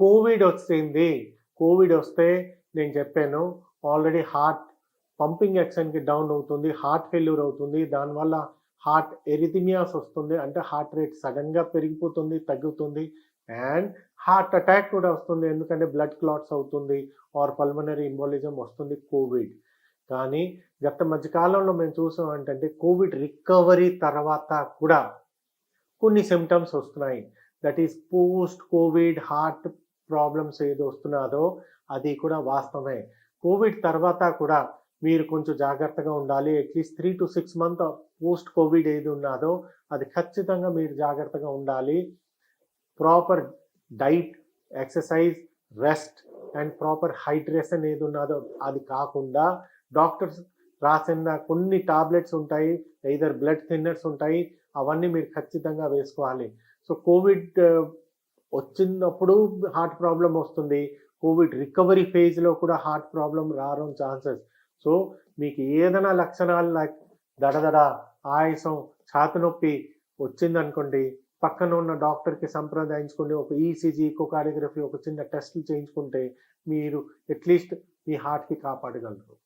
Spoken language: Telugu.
కోవిడ్ వచ్చింది కోవిడ్ వస్తే నేను చెప్పాను ఆల్రెడీ హార్ట్ పంపింగ్ యాక్షన్కి డౌన్ అవుతుంది హార్ట్ ఫెయిల్యూర్ అవుతుంది. దానివల్ల హార్ట్ ఎరిథిమియాస్ వస్తుంది. అంటే హార్ట్ రేట్ సడన్గా పెరిగిపోతుంది తగ్గుతుంది అండ్ హార్ట్ అటాక్ కూడా వస్తుంది. ఎందుకంటే బ్లడ్ క్లాట్స్ అవుతుంది ఆర్ పల్మనరీ ఇంబోలిజం వస్తుంది కోవిడ్. కానీ గత మధ్యకాలంలో మేము చూసాం ఏంటంటే కోవిడ్ రికవరీ తర్వాత కూడా కొన్ని సిమ్టమ్స్ వస్తున్నాయి. That is post COVID heart problems ఏది వస్తున్నాదో అది కూడా వాస్తవమే. కోవిడ్ తర్వాత కూడా మీరు కొంచెం జాగ్రత్తగా ఉండాలి. At least three to six month post COVID ఏది ఉన్నదో అది ఖచ్చితంగా మీరు జాగ్రత్తగా ఉండాలి. Proper diet exercise rest and proper hydration ఏది ఉన్నదో అది కాకుండా డాక్టర్స్ రాసిన కొన్ని టాబ్లెట్స్ ఉంటాయి. ఇదర్ బ్లడ్ థిన్నర్స్ ఉంటాయి. అవన్నీ మీరు ఖచ్చితంగా వేసుకోవాలి. సో కోవిడ్ వచ్చినప్పుడు హార్ట్ ప్రాబ్లం వస్తుంది. కోవిడ్ రికవరీ ఫేజ్లో కూడా హార్ట్ ప్రాబ్లం రావడం ఛాన్సెస్ సో మీకు ఏదైనా లక్షణాలు లైక్ దడదడ ఆయాసం ఛాతి నొప్పి వచ్చిందనుకోండి పక్కన ఉన్న డాక్టర్కి సంప్రదించుకుని ఒక ఈసీజీ ఈసీజీ కార్డియోగ్రఫీ ఒక చిన్న టెస్ట్లు చేయించుకుంటే మీరు అట్లీస్ట్ మీ హార్ట్కి కాపాడగలరు.